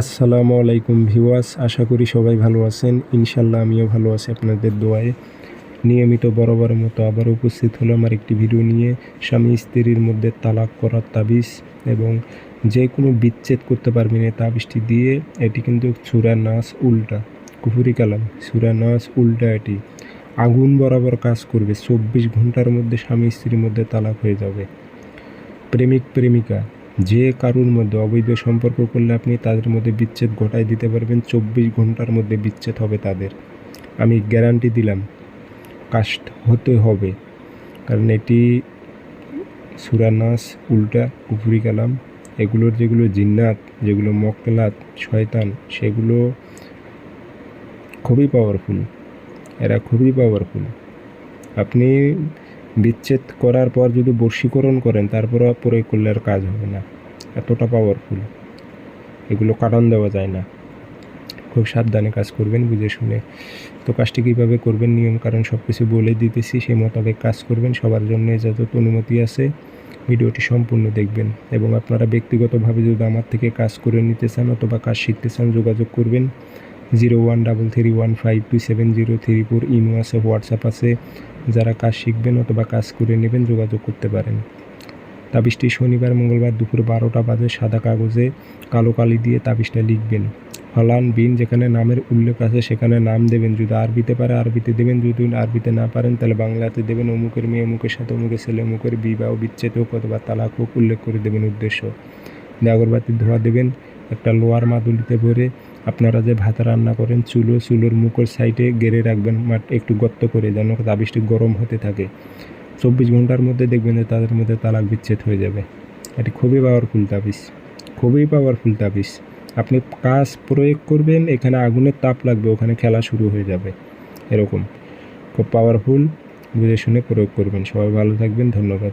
আসসালামু আলাইকুম ভিউয়ার্স, আশা করি সবাই ভালো আছেন। ইনশাল্লাহ আমিও ভালো আছি আপনাদের দোয়ায়। নিয়মিত বরাবরের মতো আবার উপস্থিত হলো আমার একটি ভিডিও নিয়ে। স্বামী স্ত্রীর মধ্যে তালাক করার তাবিজ এবং যে কোনো বিচ্ছেদ করতে পারবি না তাবিজটি দিয়ে, এটি কিন্তু সুরা নাচ উল্টা। কুফুরি কালাম, সুরা নাচ উল্টা এটি। আগুন বরাবর কাজ করবে, চব্বিশ ঘণ্টার মধ্যে স্বামী স্ত্রীর মধ্যে তালাক হয়ে যাবে। প্রেমিক, প্রেমিকা যে কারুর মধ্যে অবৈধ সম্পর্ক করলে আপনি তাদের মধ্যে বিচ্ছেদ ঘটায় দিতে পারবেন, চব্বিশ ঘণ্টার মধ্যে বিচ্ছেদ হবে তাদের। আমি গ্যারান্টি দিলাম, কাস্ট হতে হবে। কারণ এটি সুরানাস, উল্টা কুফুরি কালাম। এগুলোর যেগুলো জিন্নাত, যেগুলো মক্কেলাত, শয়তান, সেগুলো খুবই পাওয়ারফুল এরা খুবই পাওয়ারফুল আপনি বিচ্ছেদ করার পর যদি বর্ষীকরণ করেন তারপরে প্রয়োগ করলে আর কাজ হবে না। এতটা পাওয়ারফুল এগুলো কারণ দেওয়া যায় না। খুব সাবধানে কাজ করবেন, বুঝে শুনে। তো কাজটি কীভাবে করবেন, নিয়ম কারণ সব কিছু বলে দিতেছি, সেই মোতাবেক কাজ করবেন। সবার জন্য যত অনুমতি আছে। ভিডিওটি সম্পূর্ণ দেখবেন এবং আপনারা ব্যক্তিগতভাবে যদি আমার থেকে কাজ করে নিতে চান অথবা কাজ শিখতে চান, যোগাযোগ করবেন। Zero one double three one five two seven zero three four imo আছে, হোয়াটসঅ্যাপ আছে। যারা কাজ শিখবেন অথবা কাজ করে নেবেন, যোগাযোগ করতে পারেন। তাবিজটি শনিবার, মঙ্গলবার দুপুর বারোটা বাজে সাদা কাগজে কালো কালি দিয়ে তাবিজটা লিখবেন। ফলান বিন, যেখানে নামের উল্লেখ আছে, সেখানে নাম দেবেন। যদি আরবিতে পারে, আরবিতে দেবেন। যদি আরবিতে না পারেন, তাহলে বাংলাতে দেবেন। অমুকের মেয়ে অমুকের সাথে, অমুকের ছেলে অমুকের বিবাহ বিচ্ছেদ হোক অথবা তালাক হোক, উল্লেখ করে দেবেন উদ্দেশ্য। দিয়ে আগরবাতির ধোয়া দেবেন। একটা লোয়ার মাদুলিতে ভরে আপনারা যে ভাত রান্না করেন, চুলো, চুলোর মুখের সাইডে গেড়ে রাখবেন, মাঠ একটু গর্ত করে যেন তাবিজটি গরম হতে থাকে। চব্বিশ ঘণ্টার মধ্যে দেখবেন যে তাদের মধ্যে তালাক বিচ্ছেদ হয়ে যাবে। এটি খুবই পাওয়ারফুল তাবিজ। খুবই পাওয়ারফুল তাবিজ। আপনি কাজ প্রয়োগ করবেন, এখানে আগুনের তাপ লাগবে, ওখানে খেলা শুরু হয়ে যাবে। এরকম। খুব পাওয়ারফুল বুঝে শুনে প্রয়োগ করবেন। সবাই ভালো থাকবেন, ধন্যবাদ।